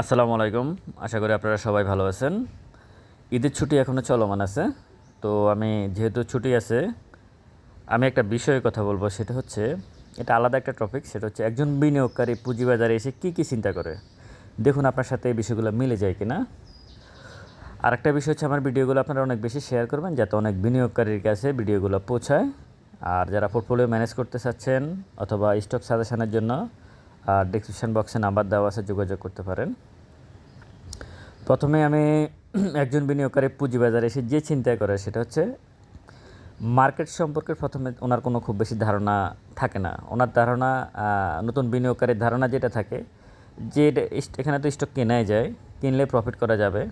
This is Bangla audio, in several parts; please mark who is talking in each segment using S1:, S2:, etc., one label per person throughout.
S1: আসসালামু আলাইকুম। আশা করি আপনারা সবাই ভালো আছেন। ঈদের ছুটি এখনও চলমান আছে। তো আমি যেহেতু ছুটি আছে, আমি একটা বিষয়ে কথা বলব। সেটা হচ্ছে, এটা আলাদা একটা টপিক সেটা হচ্ছে একজন বিনিয়োগকারী পুঁজিবাজারে এসে কী কী চিন্তা করে? দেখুন আপনার সাথে এই বিষয়গুলো মিলে যায় কিনা। আরেকটা বিষয় হচ্ছে, আমার ভিডিওগুলো আপনারা অনেক বেশি শেয়ার করবেন, যাতে অনেক বিনিয়োগকারীর কাছে ভিডিওগুলো পৌঁছায়। আর যারা পোর্টফোলিও ম্যানেজ করতে চাচ্ছেন, অথবা স্টক সাজেশনের জন্য আর ডিসক্রিপশন বক্সে নাম্বার দেওয়া আছে, যোগাযোগ করতে পারেন। প্রথমে আমি একজন বিনিয়োগকারী পুঁজিবাজারে এসে যে চিন্তা করে সেটা হচ্ছে মার্কেট সম্পর্কে প্রথমে ওনার কোনো খুব বেশি ধারণা থাকে না। ওনার ধারণা নতুন বিনিয়োগকারীর ধারণা যেটা থাকে যে এখানে তো স্টক কেনাই যায়, কিনলে প্রফিট করা যাবে।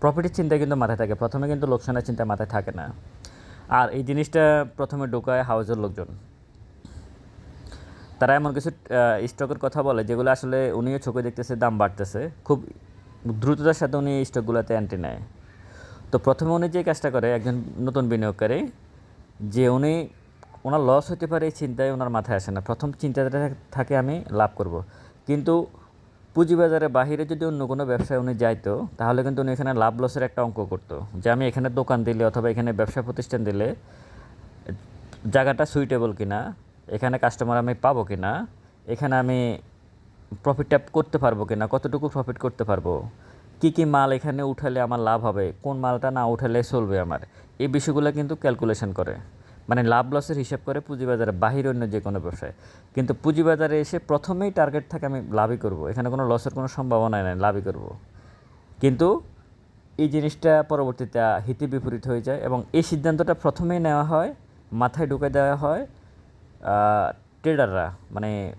S1: প্রফিটের চিন্তা কিন্তু মাথায় থাকে। প্রথমে কিন্তু লোকসানের চিন্তা মাথায় থাকে না। আর এই জিনিসটা প্রথমে ঢোকায় হাউজের লোকজন। তারা এমন কিছু স্টকের কথা বলে যেগুলো আসলে উনিও চোখে দেখতেছে, দাম বাড়তেছে। খুব দ্রুততার সাথে উনি এই স্টকগুলোতে অ্যান্টি নেয়। তো প্রথমে উনি যে কাজটা করে, একজন নতুন বিনিয়োগকারী, যে উনি, ওনার লস হতে পারে এই চিন্তায় ওনার মাথায় আসে না। প্রথম চিন্তাটা থাকে আমি লাভ করব। কিন্তু পুঁজিবাজারে বাহিরে যদি অন্য কোনো ব্যবসায় উনি যাইতো, তাহলে কিন্তু উনি এখানে লাভ লসের একটা অঙ্ক করতো। যে আমি এখানে দোকান দিলে অথবা এখানে ব্যবসা প্রতিষ্ঠান দিলে, জায়গাটা সুইটেবল কিনা এখানে কাস্টমার আমি পাবো কিনা? এখানে আমি প্রফিটটা করতে পারব কি না কতটুকু প্রফিট করতে পারব? কি কি মাল এখানে উঠালে আমার লাভ হবে? কোন মালটা না উঠালে চলবে আমার? এই বিষয়গুলো কিন্তু ক্যালকুলেশন করে। মানে লাভ লসের হিসাব করে পুঁজিবাজারে, বাহির অন্য যে কোনো ব্যবসায়। কিন্তু পুঁজিবাজারে এসে প্রথমেই টার্গেট থাকে আমি লাভই করব। এখানে কোনো লসের কোনো সম্ভাবনা নেই, লাভই করব। কিন্তু এই জিনিসটা পরবর্তীতে হিতে বিপরীত হয়ে যায় এবং এই সিদ্ধান্তটা প্রথমেই নেওয়া হয়, মাথায় ঢুকে দেওয়া হয় ট্রেডাররা মানে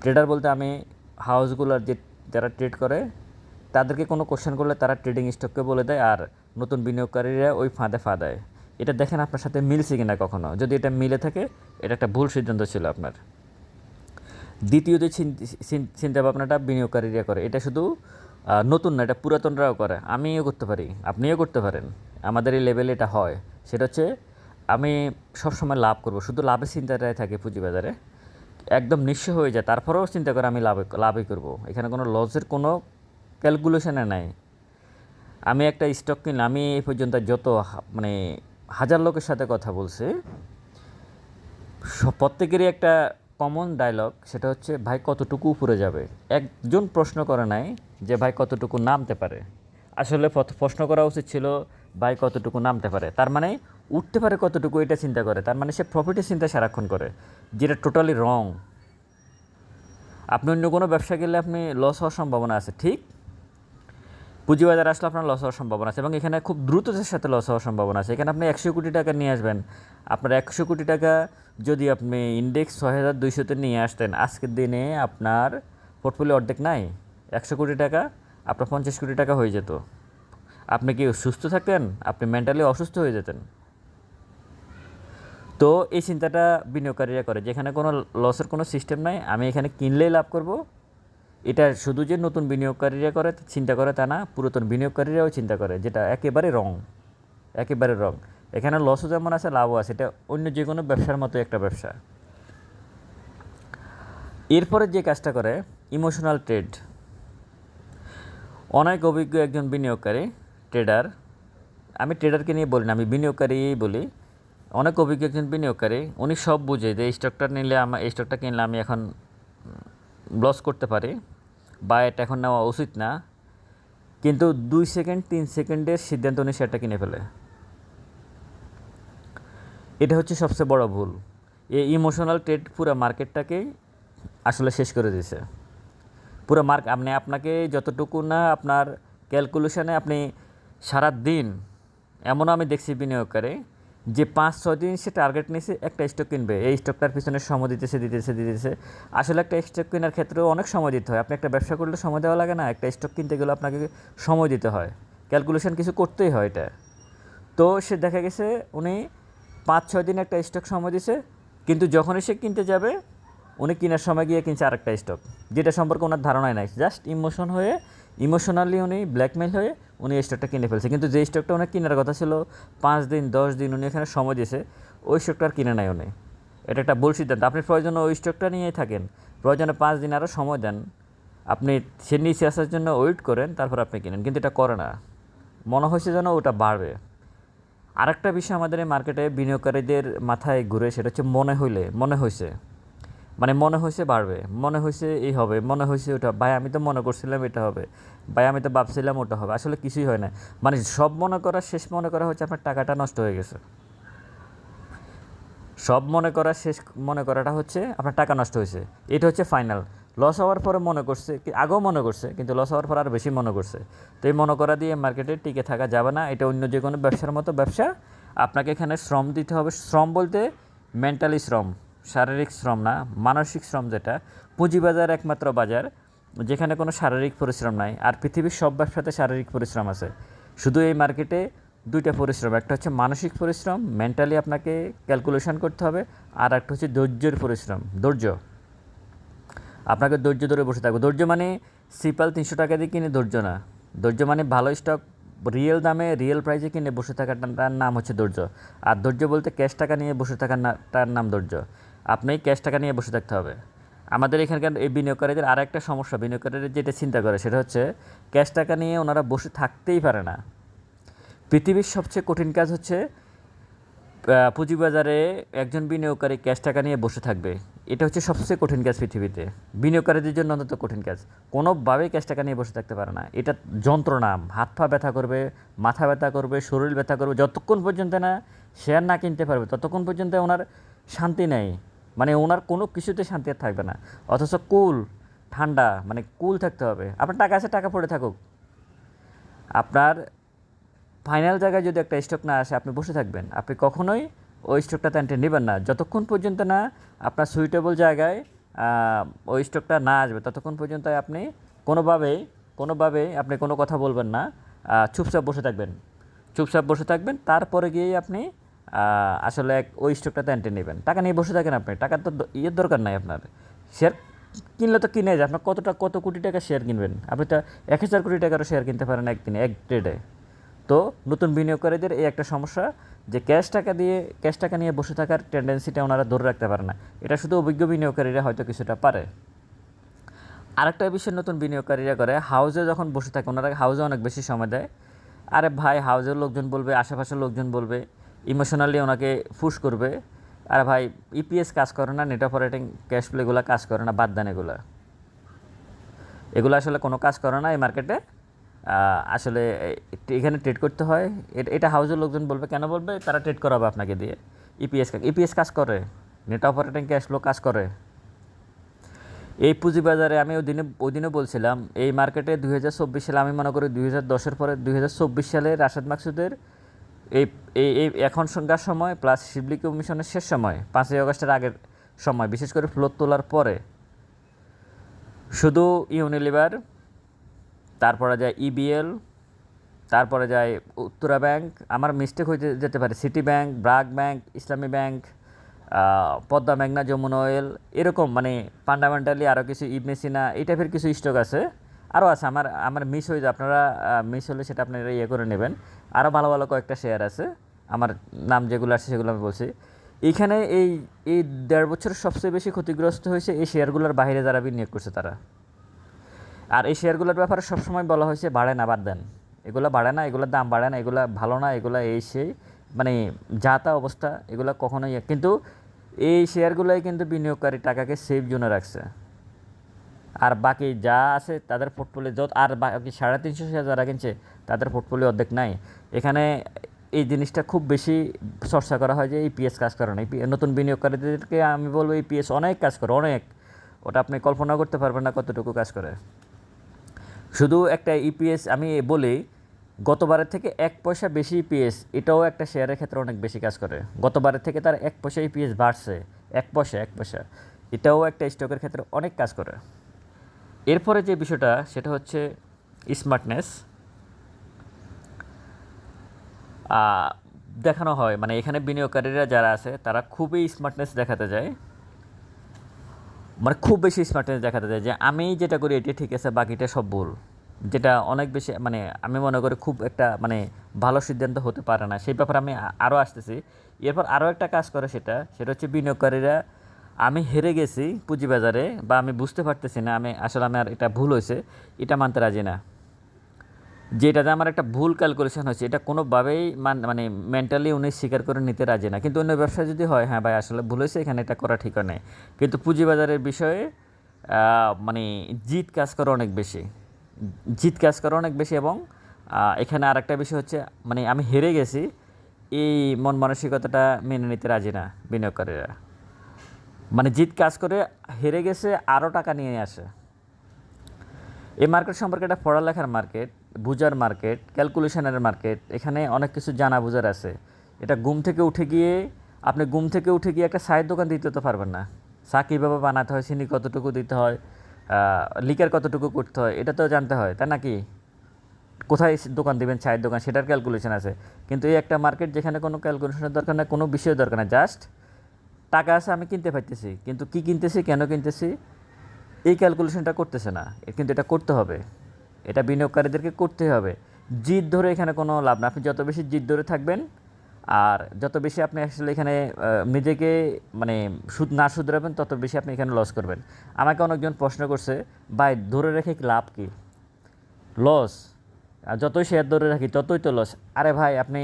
S1: ট্রেডার বলতে আমি হাউসগুলোর যে যারা ট্রেড করে, তাদেরকে কোনো কোশ্চেন করলে তারা ট্রেডিং স্টককে বলে দেয় আর নতুন বিনিয়োগকারীরা ওই ফাঁদে ফাঁদায় এটা দেখেন আপনার সাথে মিলছে কিনা কখনো? যদি এটা মিলে থাকে, এটা একটা ভুল সিদ্ধান্ত ছিল আপনার। দ্বিতীয় যে চিন- চিন- চিন্তা ভাবনাটা বিনিয়োগকারীরা করে, এটা শুধু নতুন না, এটা পুরাতনরাও করে। আমিও করতে পারি, আপনিও করতে পারেন। আমাদের এই লেভেলে এটা হয়। সেটা হচ্ছে আমি সবসময় লাভ করব। শুধু লাভের চিন্তাটাই থাকে পুঁজিবাজারে। একদম নিঃস্ব হয়ে যায়। তারপরেও চিন্তা করে আমি লাভ, লাভই করব। এখানে কোনো লসের কোনো ক্যালকুলেশনে নাই। আমি একটা স্টক কিনলাম আমি এই পর্যন্ত যত মানে হাজার লোকের সাথে কথা বলছি প্রত্যেকেরই একটা কমন ডায়লগ সেটা হচ্ছে, ভাই, কতটুকু উপরে যাবে? একজন প্রশ্ন করে নাই যে, ভাই, কতটুকু নামতে পারে? আসলে প্রশ্ন করা উচিত ছিল, ভাই, কতটুকু নামতে পারে? তার মানে উঠতে পারে কতটুকু এটা চিন্তা করে। তার মানে সে প্রফিটের চিন্তা সারাক্ষণ করে, যেটা টোটালি রং আপনি অন্য কোনো ব্যবসা গেলে আপনি লস হওয়ার সম্ভাবনা আছে, ঠিক? পুঁজিবাজার আসলে আপনার লস হওয়ার সম্ভাবনা আছে এবং এখানে খুব দ্রুততার সাথে লস হওয়ার সম্ভাবনা আছে। এখানে আপনি একশো কোটি টাকা নিয়ে আসবেন। আপনার একশো কোটি টাকা যদি আপনি ইন্ডেক্স ছয় হাজার দুইশোতে নিয়ে আসতেন, আজকের দিনে আপনার পোর্টফোলিও অর্ধেক নাই। একশো কোটি টাকা, আপনার পঞ্চাশ কোটি টাকা হয়ে যেত। আপনি কি সুস্থ থাকতেন? আপনি মেন্টালি অসুস্থ হয়ে যেতেন। তো এই চিন্তাটা বিনিয়োগকারীরা করে, যেখানে কোনো লসের কোনো সিস্টেম নাই, আমি এখানে কিনলেই লাভ করব। এটা শুধু যে নতুন বিনিয়োগকারীরা করে চিন্তা করে তা না, পুরাতন বিনিয়োগকারীরাও চিন্তা করে, যেটা একেবারে রং একেবারে রং এখানে লসও যেমন আছে, লাভও আছে, এটা অন্য যে কোনো ব্যবসার মতো একটা ব্যবসা। এরপরে যে কাজটা করে ইমোশনাল ট্রেড অনেক অভিজ্ঞ একজন বিনিয়োগকারী ট্রেডার আমি ট্রেডারকে নিয়ে বলি না, আমি বিনিয়োগকারীই বলি। অনেক অভিজ্ঞ একজন বিনিয়োগকারী উনি সব বুঝে যে এই স্টকটা নিলে আমার এই স্টকটা কিনলে আমি এখন লস করতে পারি, বা এটা এখন নেওয়া উচিত না। কিন্তু দুই সেকেন্ড তিন সেকেন্ডের সিদ্ধান্ত উনি সেটা কিনে ফেলে। এটা হচ্ছে সবচেয়ে বড় ভুল। এই ইমোশনাল ট্রেড পুরো মার্কেটটাকেই আসলে শেষ করে দিয়েছে। পুরো মার্ক আপনি আপনাকে যতটুকু না আপনার ক্যালকুলেশনে আপনি সারা দিন এমনও আমি দেখছি বিনিয়োগকারী যে পাঁচ, ছয় দিন সে টার্গেট নিয়েছে, একটা স্টক কিনবে। এই স্টকটার পিছনে সময় দিতেছে দিতেছে দিতেছে। আসলে একটা স্টক কেনার ক্ষেত্রেও অনেক সময় দিতে হয়। আপনি একটা ব্যবসা করলে সময় দেওয়া লাগে না, একটা স্টক কিনতে গেলে আপনাকে সময় দিতে হয়। ক্যালকুলেশন কিছু করতেই হয় এটা। তো সে দেখা গেছে, উনি পাঁচ, ছয় দিন একটা স্টক সময় দিছে, কিন্তু যখনই সে কিনতে যাবে, উনি কেনার সময় গিয়ে কিনছে আরেকটা স্টক যেটা সম্পর্কে ওনার ধারণাই নাই। জাস্ট ইমোশন হয়ে ইমোশনালি উনি ব্ল্যাকমেল হয়ে উনি এই স্টকটা কিনে ফেলছে। কিন্তু যে স্টকটা উনি কেনার কথা ছিল, পাঁচ দিন, দশ দিন উনি এখানে সময় দিয়েছে, ওই স্টকটা আর কিনে নাই উনি। এটা একটা ভুল সিদ্ধান্ত। আপনি প্রয়োজনে ওই স্টকটা নিয়েই থাকেন। প্রয়োজনে পাঁচ দিন আরও সময় দেন। আপনি সে নিচে আসার জন্য ওয়েট করেন, তারপর আপনি কিনেন। কিন্তু এটা করে না। মনে হয়েছে যেন ওটা বাড়বে। আরেকটা বিষয় আমাদের এই মার্কেটে বিনিয়োগকারীদের মাথায় ঘুরে, সেটা হচ্ছে মনে হইলে, মনে হয়েছে মানে মনে হয়েছে বাড়বে, মনে হয়েছে এই হবে, মনে হয়েছে ওটা। ভাই, আমি তো মনে করছিলাম এটা হবে। ভাই, আমি তো ভাবছিলাম ওটা হবে। আসলে কিছুই হয় না মানে সব মনে করা, শেষ মনে করা হচ্ছে আপনার টাকাটা নষ্ট হয়ে গেছে। সব মনে করা, শেষ মনে করাটা হচ্ছে আপনার টাকা নষ্ট হয়েছে। এটা হচ্ছে ফাইনাল। লস হওয়ার পরে মনে করছে আগেও মনে করছে, কিন্তু লস হওয়ার পর আর বেশি মনে করছে। তো এই মনে করা দিয়ে মার্কেটে টিকে থাকা যাবে না। এটা অন্য যে কোনো ব্যবসার মতো ব্যবসা। আপনাকে এখানে শ্রম দিতে হবে। শ্রম বলতে মেন্টালি শ্রম, শারীরিক শ্রম না, মানসিক শ্রম যেটা। পুঁজিবাজার একমাত্র বাজার। যেখানে কোনো শারীরিক পরিশ্রম নাই, আর পৃথিবীর সব ব্যবসাতে শারীরিক পরিশ্রম আছে। শুধু এই মার্কেটে দুইটা পরিশ্রম, একটা হচ্ছে মানসিক পরিশ্রম মেন্টালি আপনাকে ক্যালকুলেশন করতে হবে, আর একটা হচ্ছে ধৈর্যের পরিশ্রম, ধৈর্য। আপনাকে ধৈর্য ধরে বসে থাকবে ধৈর্য মানে সিপাল তিনশো টাকা দিয়ে কিনে ধৈর্য না। ধৈর্য মানে ভালো স্টক রিয়েল দামে রিয়েল প্রাইসে কিনে বসে থাকাটার নাম হচ্ছে ধৈর্য। আর ধৈর্য বলতে ক্যাশ টাকা নিয়ে বসে থাকার তার নাম ধৈর্য। আপনি ক্যাশ টাকা নিয়ে বসে থাকতে হবে। আমাদের এখানকার এই বিনিয়োগকারীদের আর একটা সমস্যা, বিনিয়োগকারীরা যেটা চিন্তা করে সেটা হচ্ছে ক্যাশ টাকা নিয়ে ওনারা বসে থাকতেই পারে না। পৃথিবীর সবচেয়ে কঠিন কাজ হচ্ছে পুঁজিবাজারে একজন বিনিয়োগকারী ক্যাশ টাকা নিয়ে বসে থাকবে। এটা হচ্ছে সবচেয়ে কঠিন কাজ পৃথিবীতে। বিনিয়োগকারীদের জন্য অন্তত কঠিন কাজ। কোনোভাবেই ক্যাশ টাকা নিয়ে বসে থাকতে পারে না। এটা যন্ত্রণা। হাত পা ব্যথা করবে, মাথা ব্যথা করবে, শরীর ব্যথা করবে, যতক্ষণ পর্যন্ত না শেয়ার না কিনতে পারবে, ততক্ষণ পর্যন্ত ওনার শান্তি নেই। মানে ওনার কোনো কিছুতে শান্তি আর থাকবে না। অথচ কুল, ঠান্ডা মানে কুল থাকতে হবে। আপনার টাকা আছে, টাকা পড়ে থাকুক। আপনার ফাইনাল জায়গায় যদি একটা স্টক না আসে, আপনি বসে থাকবেন। আপনি কখনোই ওই স্টকটা এন্ট্রি নেবেন না। যতক্ষণ পর্যন্ত না আপনার সুইটেবল জায়গায় ওই স্টকটা না আসবে, ততক্ষণ পর্যন্ত আপনি কোনোভাবেই কোনোভাবেই আপনি কোনো কথা বলবেন না। চুপচাপ বসে থাকবেন। চুপচাপ বসে থাকবেন। তারপরে গিয়েই আপনি আসলে ওই স্টকটাতে এন্ট্রি নেবেন। টাকা নিয়ে বসে থাকেন আপনি। টাকার তো ইয়ের দরকার নাই আপনার। শেয়ার কিনলে তো কিনে যায় আপনার কতটা কত কোটি টাকা শেয়ার কিনবেন? আপনি তো এক হাজার কোটি টাকারও শেয়ার কিনতে পারেন একদিনে, এক ট্রেডে তো নতুন বিনিয়োগকারীদের এই একটা সমস্যা যে ক্যাশ টাকা দিয়ে ক্যাশ টাকা নিয়ে বসে থাকার টেন্ডেন্সিটা ওনারা ধরে রাখতে পারে না। এটা শুধু অভিজ্ঞ বিনিয়োগকারীরা হয়তো কিছুটা পারে। আরেকটা বিষয় নতুন বিনিয়োগকারীরা করে হাউসে যখন বসে থাকে, ওনারা হাউসে অনেক বেশি সময় দেয়। আরে ভাই হাউসের লোকজন বলবে, আশেপাশের লোকজন বলবে ইমোশনালি ওনাকে ফুস করবে। আর ভাই ইপিএস কাজ করে না নেট অপারেটিং ক্যাশ ফ্লোগুলো কাজ করে না বাদ দেন এগুলা। এগুলো আসলে কোনো কাজ করে না এই মার্কেটে আসলে এখানে ট্রেড করতে হয়। এটা হাউজের লোকজন বলবে, কেন বলবে? তারা ট্রেড করাবে আপনাকে দিয়ে। ইপিএস ইপিএস কাজ করে নেট অপারেটিং ক্যাশ ফ্লো কাজ করে। এই পুঁজিবাজারে আমি ওই দিনে ওই দিনে বলছিলাম, এই মার্কেটে দুই হাজার চব্বিশ সালে, আমি মনে করি দুই হাজার দশের পরে, দুই হাজার চব্বিশ সালে রাশেদ মাকসুদের এই এই এখন সংখ্যার সময় প্লাস শিবলি কমিশনের শেষ সময়, পাঁচই আগস্টের আগের সময়, বিশেষ করে ফ্লোর তোলার পরে। শুধু ইউনিলিভার তারপরে যায় ইবিএল তারপরে যায় উত্তরা ব্যাংক আমার মিস্টেক হয়ে যেতে পারে city bank BRAC bank Islami bank Padma মেঘনা যমুনা অয়েল এরকম মানে ফান্ডামেন্টালি আরও কিছু ইবনে সিনা এই টাইপের কিছু স্টক আছে। আরও আছে, আমার আমার মিস হয়ে আপনারা মিস হলে সেটা আপনারা ইয়ে করে নেবেন। আরও ভালো ভালো কয়েকটা শেয়ার আছে, আমার নাম যেগুলো আছে সেগুলো আমি বলছি। এইখানে এই এই দেড় বছরের সবচেয়ে বেশি ক্ষতিগ্রস্ত হয়েছে এই শেয়ারগুলোর বাইরে যারা বিনিয়োগ করছে তারা। আর এই শেয়ারগুলোর ব্যাপারে সবসময় বলা হয়েছে বাড়ে না বাদ দেন। এগুলো বাড়ে না, এগুলোর দাম বাড়ে না, এগুলো ভালো না, এগুলো এই সেই মানে যা তা অবস্থা, এগুলো কখনোই, কিন্তু এই শেয়ারগুলোই কিন্তু বিনিয়োগকারী টাকাকে সেফ জোনে রাখছে। আর বাকি যা আছে তাদের পোর্টফোলিও যত, আর বাকি সাড়ে তিনশো শেয়ার যারা কিনছে, তাদের পোর্টফোলিও অর্ধেক নাই। এখানে এই জিনিসটা খুব বেশি চর্চা করা হয় যে এই পিএস কাজ করে না। এই নতুন বিনিয়োগকারীদেরকে আমি বলব এই পিএস অনেক কাজ করে, অনেক। ওটা আপনি কল্পনা করতে পারবেন না কতটুকু কাজ করে। শুধু একটা ইপিএস আমি বলি, গতবারের থেকে এক পয়সা বেশি ইপিএস এটাও একটা শেয়ারের ক্ষেত্রে অনেক বেশি কাজ করে। গতবারের থেকে তার এক পয়সা ইপিএস বাড়ছে, এক পয়সা এক পয়সা। এটাও একটা স্টকের ক্ষেত্রে অনেক কাজ করে। এরপরে যে বিষয়টা, সেটা হচ্ছে স্মার্টনেস দেখানো হয় মানে এখানে বিনিয়োগকারীরা যারা আছে, তারা খুবই স্মার্টনেস দেখাতে যায়। মানে খুব বেশি স্মার্টনেস দেখাতে যায় যে, আমি যেটা করি, এটি ঠিক আছে, বাকিটা সব ভুল। যেটা অনেক বেশি মানে আমি মনে করি খুব একটা মানে ভালো সিদ্ধান্ত হতে পারে না। সেই ব্যাপারে আমি আরও আসতেছি। এরপর আরও একটা কাজ করে সেটা সেটা হচ্ছে বিনিয়োগকারীরা আমি হেরে গেছি পুঁজিবাজারে বা আমি বুঝতে পারতেছি না, আমি আসলে আমার এটা ভুল হয়েছে, এটা মানতে রাজি না। যেটাতে আমার একটা ভুল ক্যালকুলেশন হয়েছে, এটা কোনোভাবেই মান মানে মেন্টালি উনি স্বীকার করে নিতে রাজি না। কিন্তু অন্য ব্যবসা যদি হয় হ্যাঁ ভাই, আসলে ভুল হয়েছে, এখানে এটা করা ঠিক নেই। কিন্তু পুঁজিবাজারের বিষয়ে মানে জিত কাজ করে অনেক বেশি। জিত কাজ করে অনেক বেশি এবং এখানে আরেকটা বিষয় হচ্ছে মানে আমি হেরে গেছি, এই মন মানসিকতাটা মেনে নিতে রাজি না বিনিয়োগকারীরা। মানে জিত কাজ করে হেরে গেছে আরও টাকা নিয়ে আসে। এই মার্কেট সম্পর্কে একটা পড়ালেখার মার্কেট, বুঝার মার্কেট, ক্যালকুলেশনের মার্কেট, এখানে অনেক কিছু জানা বুঝার আছে। এটা ঘুম থেকে উঠে গিয়ে, আপনি ঘুম থেকে উঠে গিয়ে একটা চায়ের দোকান দিতে তো পারবেন না। চা কীভাবে বানাতে হয়, চিনি কতটুকু দিতে হয় লিকার কতটুকু করতে হয়, এটা তো জানতে হয়, তাই নাকি কোথায় দোকান দিবেন, চায়ের দোকান, সেটার ক্যালকুলেশন আছে। কিন্তু এই একটা মার্কেট যেখানে কোনো ক্যালকুলেশনের দরকার না কোনো বিষয়ের দরকার না জাস্ট টাকা আছে, আমি কিনতে পারতেছি। কিন্তু কি কিনতেছি, কেন কিনতেছি, এই ক্যালকুলেশনটা করতেছে না। কিন্তু এটা করতে হবে। এটা বিনিয়োগকারীদেরকে করতে হবে। জিদ ধরে এখানে কোনো লাভ না। আপনি যত বেশি জিদ ধরে থাকবেন, আর যত বেশি আপনি আসলে এখানে নিজেকে মানে সুদ, না শুধরাবেন তত বেশি আপনি এখানে লস করবেন। আমাকে অনেকজন প্রশ্ন করছে, ভাই, ধরে রেখে লাভ কি? লস যতই শেয়ার ধরে রাখি, ততই তো লস আরে ভাই, আপনি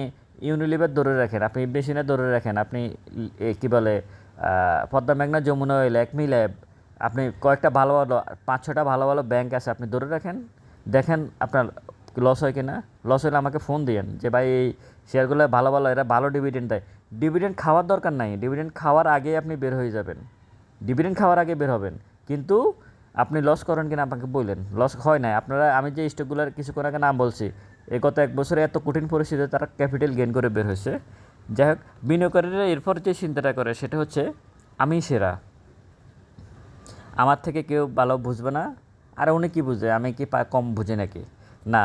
S1: ইউনিলিভার ধরে রাখেন, আপনি মেশিনে ধরে রাখেন, আপনি কি বলে পদ্মা মেঘনা যমুনা অয়েল একমি ল্যাব আপনি কয়েকটা ভালো ভালো, পাঁচ ছটা ভালো ভালো ব্যাংক আছে, আপনি ধরে রাখেন। দেখেন আপনার লস হয় কি না লস হলে আমাকে ফোন দিয়েন যে, ভাই, এই শেয়ারগুলো ভালো ভালো, এরা ভালো ডিভিডেন্ড দেয়। ডিভিডেন্ড খাওয়ার দরকার নাই। ডিভিডেন্ড খাওয়ার আগে আপনি বের হয়ে যাবেন। ডিভিডেন্ড খাওয়ার আগে বের হবেন। কিন্তু আপনি লস করেন কিনা আমাকে বললেন। লস হয় না আপনারা, আমি যে স্টকগুলোর কিছুক্ষণ আগে নাম বলছি এই গত এক বছরে এত কঠিন পরিস্থিতিতে তারা ক্যাপিটাল গেইন করে বের হয়েছে। যাই হোক, বিনিয়োগকারীরা এরপর যে চিন্তাটা করে সেটা হচ্ছে, আমি সেরা। আমার থেকে কেউ ভালো বুঝবে না, আর উনি কি বুঝে? আমি কি কম বুঝি নাকি? না।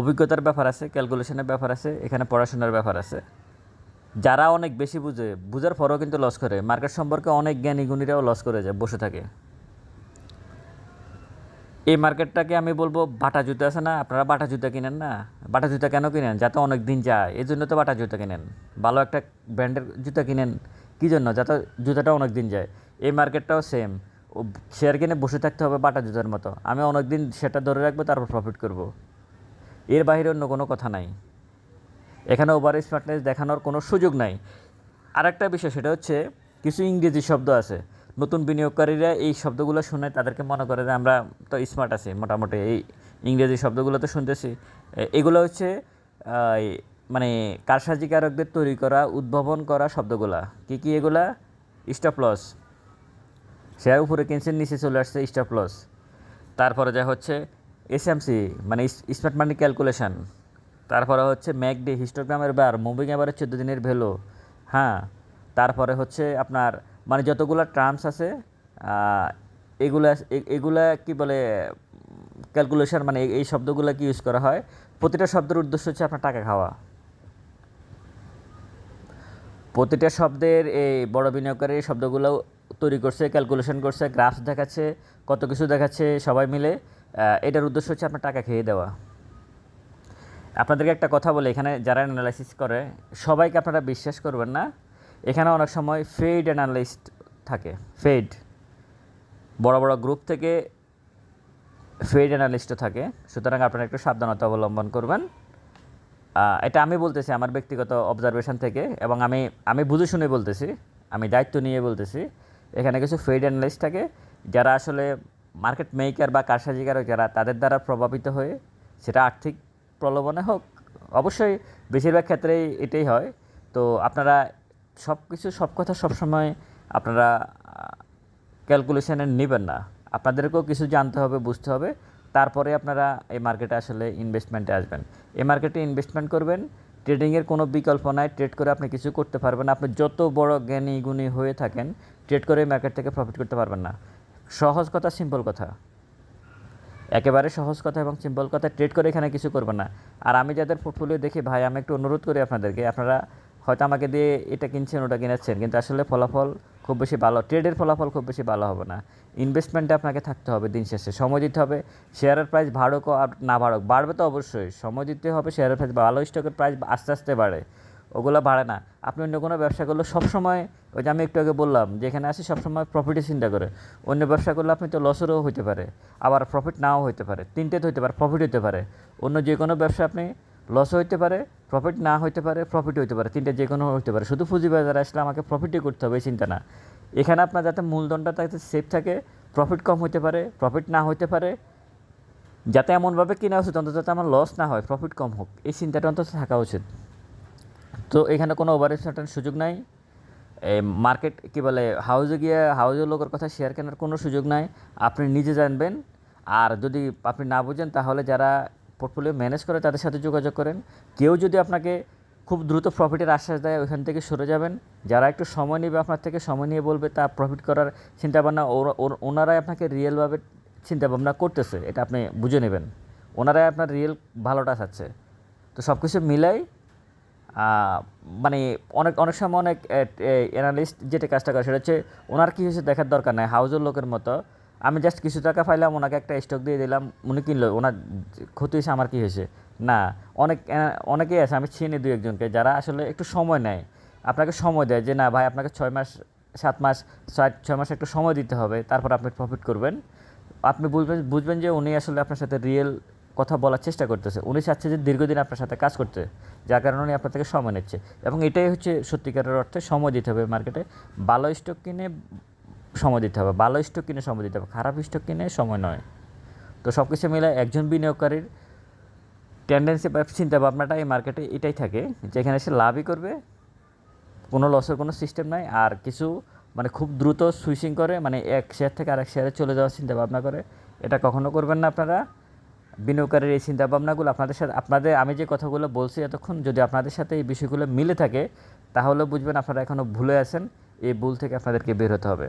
S1: অভিজ্ঞতার ব্যাপার আছে, ক্যালকুলেশনের ব্যাপার আছে, এখানে পড়াশোনার ব্যাপার আছে। যারা অনেক বেশি বুঝে, বুঝার পরেও কিন্তু লস করে। মার্কেট সম্পর্কে অনেক জ্ঞানী গুণীরাও লস করে যায়, বসে থাকে। এই মার্কেটটাকে আমি বলব বাটা জুতা আছে না? আপনারা বাটা জুতা কিনেন না? বাটা জুতা কেন কিনেন? যাতে অনেক দিন যায়। এই জন্য তো বাটা জুতা কিনেন। ভালো একটা ব্র্যান্ডের জুতা কিনেন। কী জন্য? যাতে জুতাটা অনেক দিন যায়। এই মার্কেটটাও সেম শেয়ার কিনে বসে থাকতে হবে বাটা জুতার মতো। আমি অনেক দিন সেটা ধরে রাখব, তারপর প্রফিট করব। এর বাইরে অন্য কোনো কথা নাই। এখানে ওভার স্মার্টনেস দেখানোর কোনো সুযোগ নাই। আরেকটা বিষয়, সেটা হচ্ছে কিছু ইংরেজি শব্দ আছে। নতুন বিনিয়োগকারীরা এই শব্দগুলো শুনে তাদেরকে মনে করে যে আমরা তো স্মার্ট আছি, মোটামুটি এই ইংরেজি শব্দগুলো তো শুনতেছি। এগুলো হচ্ছে মানে কারসাজিকারকদের তৈরি করা, উদ্ভাবন করা শব্দগুলা। কী কী এগুলা? স্টপ লস উপরে কিনছেন, নিচে চলে আসছে স্টপ লস তারপরে যা হচ্ছে এসএমসি মানে স্মার্ট মানি ক্যালকুলেশন তারপরে হচ্ছে ম্যাকডি হিস্টোগ্রামের বার মুভিং এবারের চোদ্দ দিনের ভ্যালু হ্যাঁ তারপরে হচ্ছে আপনার মানে যতগুলো টার্মস আছে এগুলা এগুলা কি বলে ক্যালকুলেশন মানে এই- শব্দগুলো কি ইউজ করা হয়? প্রতিটা শব্দের উদ্দেশ্য হচ্ছে আপনার টাকা খাওয়া। প্রতিটা শব্দের এই বড় বিনিয়োগকারী শব্দগুলো তৈরি করছে ক্যালকুলেশন করছে গ্রাফস দেখাচ্ছে, কত কিছু দেখাচ্ছে সবাই মিলে এটার উদ্দেশ্য হচ্ছে আপনার টাকা খেয়ে দেওয়া। আপনাদেরকে একটা কথা বলে, এখানে যারা অ্যানালাইসিস করে, সবাইকে আপনারা বিশ্বাস করবেন না এখানে অনেক সময় ফেড অ্যানালিস্ট থাকে ফেড বড় বড় গ্রুপ থেকে ফেড অ্যানালিস্টও থাকে। সুতরাং আপনারা একটু সাবধানতা অবলম্বন করবেন। এটা আমি বলতেছি আমার ব্যক্তিগত অবজারভেশন থেকে এবং আমি আমি বুঝে শুনে বলতেছি, আমি দায়িত্ব নিয়ে বলতেছি। এখানে কিছু ফেড অ্যানালিস্ট থাকে যারা আসলে মার্কেট মেকার বা কারসাজিকারক যারা তাদের দ্বারা প্রভাবিত হয়ে সেটা আর্থিক প্রলোভনে হোক, অবশ্যই বেশিরভাগ ক্ষেত্রেই এটাই হয়। তো আপনারা সব কিছু, সব কথা সবসময় আপনারা ক্যালকুলেশনে নেবেন না। আপনাদেরকেও কিছু জানতে হবে, বুঝতে হবে। তারপরে আপনারা এই মার্কেটে আসলে ইনভেস্টমেন্টে আসবেন। এই মার্কেটে ইনভেস্টমেন্ট করবেন ট্রেডিংয়ের কোনো বিকল্প নাই। ট্রেড করে আপনি কিছু করতে পারবেন আপনি যত বড় জ্ঞানী গুণী হয়ে থাকেন ট্রেড করে মার্কেট থেকে প্রফিট করতে পারবেন না। সহজ কথা সিম্পল কথা। একেবারে সহজ কথা এবং সিম্পল কথা ট্রেড করে এখানে কিছু করবেন না। আর আমি যাদের পোর্টফোলিও দেখি, ভাই, আমি একটু অনুরোধ করি আপনাদেরকে, আপনারা হয়তো আমাকে দিয়ে এটা কিনছেন, ওটা কিনেছেন কিন্তু আসলে ফলাফল খুব বেশি ভালো, ট্রেডের ফলাফল খুব বেশি ভালো হবে না। ইনভেস্টমেন্টে আপনাকে থাকতে হবে দিন শেষে। সময় দিতে হবে শেয়ারের প্রাইস আর না বাড়ুক। বাড়বে তো অবশ্যই, সময় দিতে হবে শেয়ারের প্রাইস ভালো স্টকের প্রাইস আস্তে আস্তে বাড়ে। ওগুলো বাড়ে না। আপনি অন্য কোনো ব্যবসা করলে সবসময়, ওই যে আমি একটু আগে বললাম, যেখানে আসি সবসময় প্রফিটের চিন্তা করে। অন্য ব্যবসা করলে আপনি তো লসেরও হতে পারে, আবার প্রফিট নাও হতে পারে, তিনটেতে হতে পারে প্রফিট হতে পারে। অন্য যে কোনো ব্যবসা আপনি লস হইতে পারে প্রফিট না হইতে পারে প্রফিট হইতে পারে, তিনটে যে কোনো হইতে পারে। শুধু পুঁজি বাজারে আসলে আমাকে প্রফিটই করতে হবে চিন্তা না। এখানে আপনার যাতে মূলধনটা তাতে সেফ থাকে প্রফিট কম হইতে পারে প্রফিট না হইতে পারে, যাতে এমনভাবে কিনা উচিত, অন্তত যাতে আমার লস না হয় প্রফিট কম হোক, এই চিন্তাটা অন্তত থাকা উচিত। তো এখানে কোনো ওভার সুযোগ নাই। মার্কেট কী বলে হাউজে গিয়ে হাউজের লোকের কথা শেয়ার কেনার কোনো সুযোগ নাই। আপনি নিজে জানবেন, আর যদি আপনি না বুঝেন, তাহলে যারা পোর্টফোলিও ম্যানেজ করে তাদের সাথে যোগাযোগ করেন। কেউ যদি আপনাকে খুব দ্রুত প্রফিটের আশ্বাস দেয়, ওইখান থেকে সরে যাবেন। যারা একটু সময় নেবে, আপনার থেকে সময় নিয়ে বলবে তা প্রফিট করার চিন্তাভাবনা ওনারাই আপনাকে রিয়েলভাবে চিন্তাভাবনা করতেছে, এটা আপনি বুঝে নেবেন। ওনারাই আপনার রিয়েল ভালোটা চাচ্ছে। তো সব কিছু মিলাই মানে অনেক অনেক সময় অনেক অ্যানালিস্ট যেটা কাজটা করে, সেটা হচ্ছে ওনার কী হয়েছে দেখার দরকার নাই হাউজের লোকের মতো। আমি জাস্ট কিছু টাকা পাইলাম, ওনাকে একটা স্টক দিয়ে দিলাম, উনি কিনলো, ওনার ক্ষতি হয়েছে, আমার কী হয়েছে? না, অনেক অনেকেই আছে, আমি চিনি দু একজনকে, যারা আসলে একটু সময় নেয়। আপনাকে সময় দেয় যে, না ভাই, আপনাকে ছয় মাস, সাত মাস, ছয় ছয় মাস একটু সময় দিতে হবে, তারপর আপনি প্রফিট করবেন। আপনি বুঝবেন বুঝবেন যে, উনি আসলে আপনার সাথে রিয়েল কথা বলার চেষ্টা করতেছে। উনি চাচ্ছে যে, দীর্ঘদিন আপনার সাথে কাজ করতে, যার কারণে উনি আপনার থেকে সময় নিচ্ছে। এবং এটাই হচ্ছে সত্যিকারের অর্থে সময় দিতে হবে মার্কেটে ভালো স্টক কিনে সময় দিতে হবে। ভালো স্টক কিনে সময় দিতে হবে। খারাপ স্টক কিনে সময় নয়। তো সব কিছু মিলে একজন বিনিয়োগকারীর টেন্ডেন্সি বা চিন্তা ভাবনাটা এই মার্কেটে এটাই থাকে যেখানে সে লাভই করবে, কোনো লসের কোনো সিস্টেম নাই আর কিছু মানে খুব দ্রুত সুইচিং করে মানে এক শেয়ার থেকে আরেক শেয়ারে চলে যাওয়ার চিন্তা ভাবনা করে। এটা কখনো করবেন না আপনারা। বিনিয়োগকারীর এই চিন্তা ভাবনাগুলো আপনাদের সাথে, আপনাদের আমি যে কথাগুলো বলছি এতক্ষণ, যদি আপনাদের সাথে এই বিষয়গুলো মিলে থাকে, তাহলে বুঝবেন আপনারা এখনও ভুলে আছেন। এই ভুল থেকে আপনাদেরকে বের হতে হবে।